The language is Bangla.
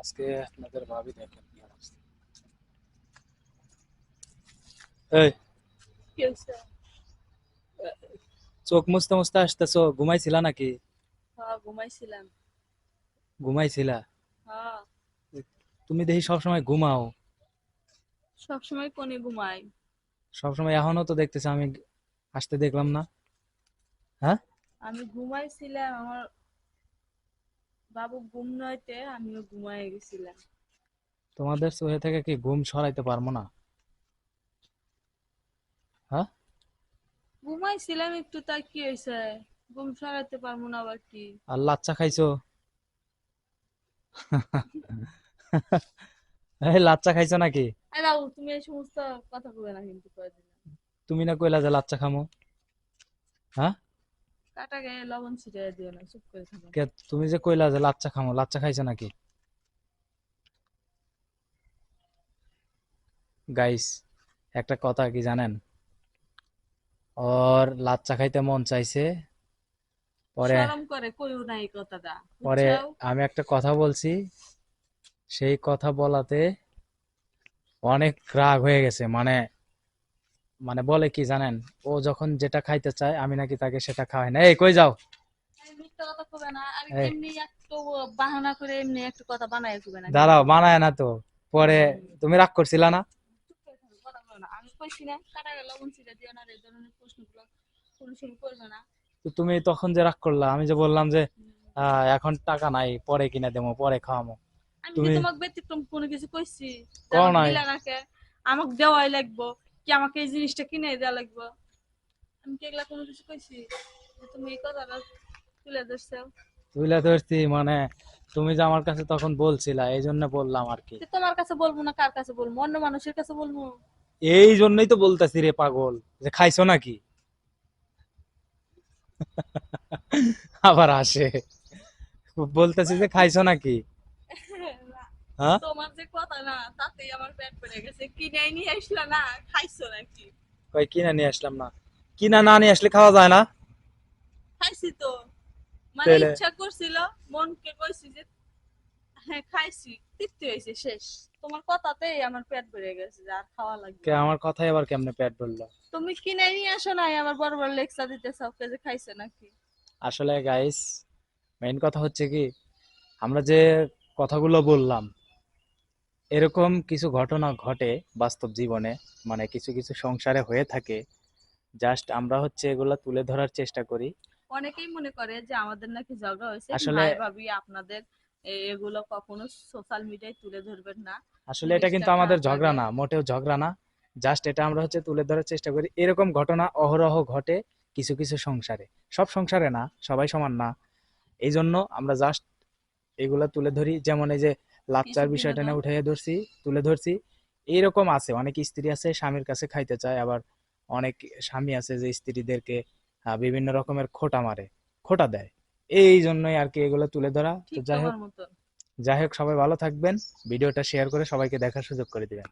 আজকে আপনাদের ভাবি দেখেন কি অবস্থা। এই। চোখ মুছতে মুছতে আসতেছো ঘুমাইছিলা নাকি? হ্যাঁ ঘুমাইছিলাম। ঘুমাইছিলা? হ্যাঁ। তুমি দেখি সবসময় ঘুমাও। সবসময় কোনে ঘুমাই। সবসময় এখনও তো দেখতেছি আমি আসতে দেখলাম না। হ্যাঁ? আমি ঘুমাইছিলাম আমার বাবু ঘুম নয়তে আমিও ঘুমাই গেছিলাম। তোমাদের চোখে থেকে কি ঘুম সরাইতে পারব না? হ্যাঁ? ঘুমাইছিলাম একটু তাই কি হয়েছে ঘুম সরাইতে পারব না আবার কি? আর লাচ্চা খাইছো? এই লাচ্চা খাইছো নাকি? আরে বাবু তুমি এই সমস্ত কথা বলবে না কিন্তু দিলাম তুমি না কইলা যে লাচ্চা খামো। হ্যাঁ? কাটা গায়ে লবণ ছিটিয়ে দিও না চুপ করে থাকো। কে তুমি যে কইলা যে লাচ্চা খামো লাচ্চা খাইছো নাকি? গাইস একটা কথা কি জানেন? ওর লাচ্চা খাইতে মন চাইছে পরে শরম করে কইও না এই কথাটা পরে আমি একটা কথা বলছি সেই কথা বলাতে অনেক রাগ হয়ে গেছে মানে মানে বলে কি জানেন? ও যখন যেটা খাইতে চায় আমি নাকি তাকে সেটা খাওয়াই না। এই কই যাও? কথা বানায় না দাঁড়াও তো। পরে তুমি রাগ করছিলা না? তুমি তখন যে রাগ করলা আমি যে বললাম যে এখন টাকা নাই পরে কিনে দেবো পরে খাওয়ামো তুমি- তোমাকে ব্যতিক্রম কোনো কিছু কইছি? কও আমাকে নাই। আমাকে দেওয়াই লাগবো। কি আমাকে এই জিনিসটা কিনে দেওয়া লাগবে? আমি কি এগুলা কোনো কিছু কইছি? তুমি এই কথাটা তুলে ধরছো। তুইলা ধরছি মানে তুমি যে আমার কাছে তখন বলছিলা এই জন্য বললাম আর কি। তোমার কাছে বলব না কার কাছে বলব? অন্য মানুষের কাছে বলব? এই জন্যই তো বলতেছি রে পাগল যে খাইছো নাকি? আবার আসে। বলতেছি যে খাইছো নাকি? হ্যাঁ? তোমার যে কথা না তাতেই আমার পেট গেছে। কিনে নিয়ে আসলা না খাইছো নাকি? কই কিনা নিয়ে আসলাম না। কিনা না নিয়ে আসলে খাওয়া যায় না? খাইছি তো। মানে ইচ্ছা করছিল মনকে কইছি যে হ্যাঁ খাইছি। তৃপ্তি হয়েছে শেষ। তোমার কথাতেই আমার পেট ভরে গেছে আর খাওয়া লাগবে। কে আমার কথাই আবার কেমনে পেট বলল তুমি কিনে নিয়ে আসো নাই আবার বড় বড় লেকচার দিতে সব যে খাইছে নাকি? আসলে গাইস মেইন কথা হচ্ছে কি আমরা যে কথাগুলো বললাম এরকম কিছু ঘটনা ঘটে বাস্তব জীবনে মানে কিছু কিছু সংসারে হয়ে থাকে। জাস্ট আমরা হচ্ছে এগুলা তুলে ধরার চেষ্টা করি। অনেকেই মনে করে যে আমাদের নাকি ঝগড়া হয়েছে। আসলে- ভাবি আপনাদের এগুলো কখনো সোশ্যাল মিডিয়ায় তুলে ধরবেন না। আসলে এটা কিন্তু আমাদের ঝগড়া না মোটেও ঝগড়া না। জাস্ট এটা আমরা হচ্ছে তুলে ধরার চেষ্টা করি। এরকম ঘটনা অহরহ ঘটে কিছু কিছু সংসারে। সব সংসারে না সবাই সমান না। এই জন্য আমরা জাস্ট এগুলা তুলে ধরি। যেমন এই যে লাচ্চার বিষয়টা না উঠাইয়া ধরছি তুলে ধরছি। এইরকম আছে অনেক স্ত্রী আছে স্বামীর কাছে খাইতে চায় আবার অনেক স্বামী আছে যে স্ত্রীদেরকে বিভিন্ন রকমের খোটা মারে খোটা দেয়। এই জন্যই আর কি এগুলো তুলে ধরা। তো যাই হোক যাই হোক সবাই ভালো থাকবেন। ভিডিওটা শেয়ার করে সবাইকে দেখার সুযোগ করে দিবেন।